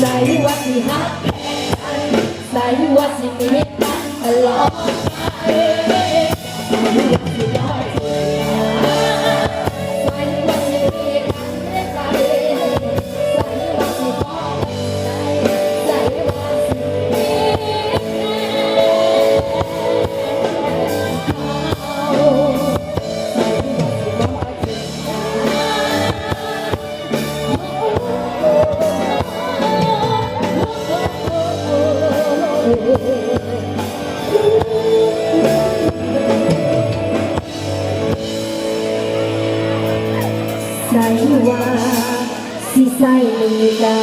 ใส่ว่าสิฮักแพงกันใส่ว่าสิมีกันตลอดไป ใส่ว่าสิใส่ลีลา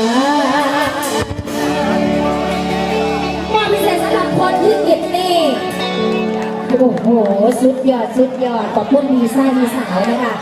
มอบพิเศษสำหรับคนที่เก็บนี่โอ้โห สุดยอด สุดยอดขอบคุณดีไซน์ดีสาวนะคะ